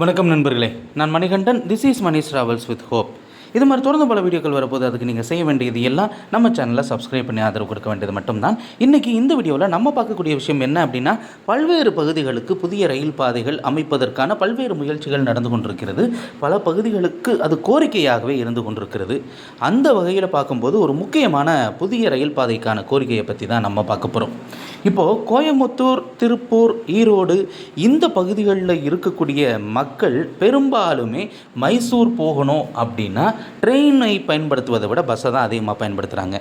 வணக்கம் நண்பர்களே. நான் Manikandan. This is Manish travels with hope இது மாதிரி தொடர்ந்து பல வீடியோக்கள் வரப்போது அதுக்கு நீங்கள் செய்ய வேண்டியது எல்லாம் நம்ம சேனலை சப்ஸ்கிரைப் பண்ணி ஆதரவு கொடுக்க வேண்டியது மட்டும்தான். இன்றைக்கி இந்த வீடியோவில் நம்ம பார்க்கக்கூடிய விஷயம் என்ன அப்படின்னா பல்வேறு பகுதிகளுக்கு புதிய ரயில் பாதைகள் அமைப்பதற்கான பல்வேறு முயற்சிகள் நடந்து கொண்டிருக்கிறது. பல பகுதிகளுக்கு அது கோரிக்கையாகவே இருந்து கொண்டிருக்கிறது. அந்த வகையில் பார்க்கும்போது ஒரு முக்கியமான புதிய ரயில் பாதைக்கான கோரிக்கையை பற்றி தான் நம்ம பார்க்க போகிறோம் இப்போது கோயம்புத்தூர் திருப்பூர் ஈரோடு இந்த பகுதிகளில் இருக்கக்கூடிய மக்கள் பெரும்பாலுமே மைசூர் போகணும் அப்படின்னா ட்ரெயினை பயன்படுத்துவதை விட பஸ்ஸை தான் அதிகமாக பயன்படுத்துகிறாங்க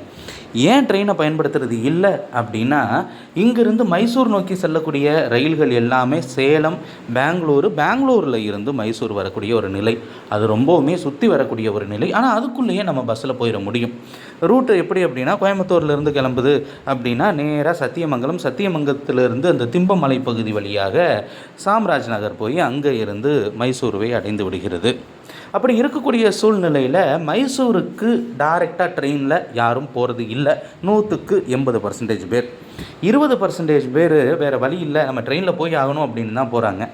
ஏன் ட்ரெயினை பயன்படுத்துறது இல்லை அப்படின்னா இங்கிருந்து மைசூர் நோக்கி செல்லக்கூடிய ரயில்கள் எல்லாமே சேலம் பெங்களூரு பெங்களூரில் இருந்து மைசூர் வரக்கூடிய ஒரு நிலை. அது ரொம்பவுமே சுற்றி வரக்கூடிய ஒரு நிலை. ஆனால் அதுக்குள்ளேயே நம்ம பஸ்ஸில் போயிட முடியும். ரூட்டு எப்படி அப்படின்னா கோயம்புத்தூர்லேருந்து கிளம்புது அப்படின்னா நேராக சத்தியமங்கலம் சத்தியமங்கலத்திலிருந்து அந்த திம்பமலை பகுதி வழியாக சாம்ராஜ் நகர் போய் அங்கே இருந்து மைசூருவை அடைந்து விடுகிறது. அப்படி இருக்கக்கூடிய சூழ்நிலையில் மைசூருக்கு டைரெக்டாக ட்ரெயினில் யாரும் போகிறது இல்லை. நூற்றுக்கு எண்பது பர்சன்டேஜ் பேர். இருபது பர்சன்டேஜ் பேர் வேறு வழி இல்லை. நம்ம ட்ரெயினில் போய் ஆகணும் அப்படின்னு தான் போகிறாங்க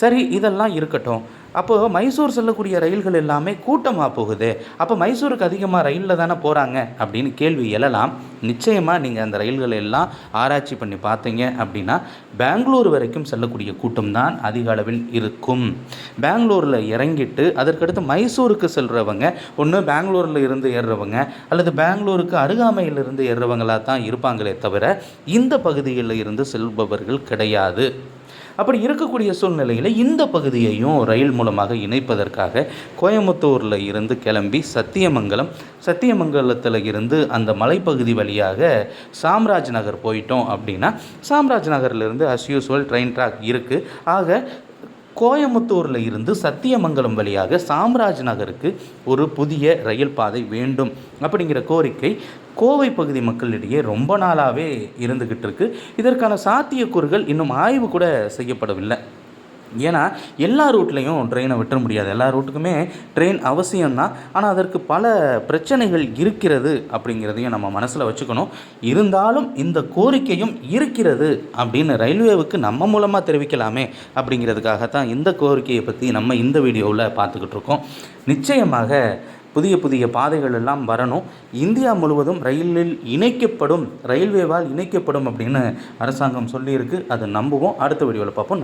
சரி இதெல்லாம் இருக்கட்டும். அப்போது மைசூர் செல்லக்கூடிய ரயில்கள் எல்லாமே கூட்டமாக போகுது. அப்போ மைசூருக்கு அதிகமாக ரயிலில் தானே போகிறாங்க அப்படின்னு கேள்வி எழலாம். நிச்சயமாக நீங்கள் அந்த ரயில்களை எல்லாம் ஆராய்ச்சி பண்ணி பார்த்தீங்க அப்படின்னா பெங்களூர் வரைக்கும் செல்லக்கூடிய கூட்டம் தான் அதிக அளவில் இருக்கும். பெங்களூரில் இறங்கிட்டு அதற்கடுத்து மைசூருக்கு செல்கிறவங்க ஒன்று பெங்களூரில் இருந்து ஏறுறவங்க அல்லது பெங்களூருக்கு அருகாமையிலிருந்து ஏறுறவங்களாக தான் இருப்பாங்களே தவிர இந்த பகுதியில் இருந்து செல்பவர்கள் கிடையாது. அப்படி இருக்கக்கூடிய சூழ்நிலையில் இந்த பகுதியையும் ரயில் மூலமாக இணைப்பதற்காக கோயம்புத்தூரில் இருந்து கிளம்பி சத்தியமங்கலம் சத்தியமங்கலத்தில் இருந்து அந்த மலைப்பகுதி வழியாக சாம்ராஜ் நகர் போயிட்டோம் அப்படின்னா சாம்ராஜ் நகர்லேருந்து அஸ் யூஸ்வல் ட்ரெயின் ட்ராக் இருக்குது ஆக கோயம்புத்தூரில் இருந்து சத்தியமங்கலம் வழியாக சாம்ராஜ் நகருக்கு ஒரு புதிய ரயில் பாதை வேண்டும் அப்படிங்கிற கோரிக்கை கோவை பகுதி மக்களிடையே ரொம்ப நாளாகவே இருந்துக்கிட்டு இருக்கு. இதற்கான சாத்தியக்கூறுகள் இன்னும் ஆய்வு கூட செய்யப்படவில்லை. ஏன்னா எல்லா ரூட்லேயும் ட்ரெயினை விட்டுற முடியாது. எல்லா ரூட்டுக்குமே ட்ரெயின் அவசியம்தான். ஆனால் அதற்கு பல பிரச்சனைகள் இருக்கிறது அப்படிங்கிறதையும் நம்ம மனசில் வச்சுக்கணும். இருந்தாலும் இந்த கோரிக்கையும் இருக்கிறது அப்படின்னு ரயில்வேவுக்கு நம்ம மூலமாக தெரிவிக்கலாமே அப்படிங்கிறதுக்காகத்தான் இந்த கோரிக்கையை பற்றி நம்ம இந்த வீடியோவில் பார்த்துக்கிட்டு இருக்கோம். நிச்சயமாக புதிய புதிய பாதைகள் எல்லாம் வரணும். இந்தியா முழுவதும் ரயிலில் இணைக்கப்படும் ரயில்வேவால் இணைக்கப்படும் அப்படின்னு அரசாங்கம் சொல்லியிருக்கு. அதை நம்புவோம். அடுத்த வீடியோவில் பார்ப்போம். நன்றி.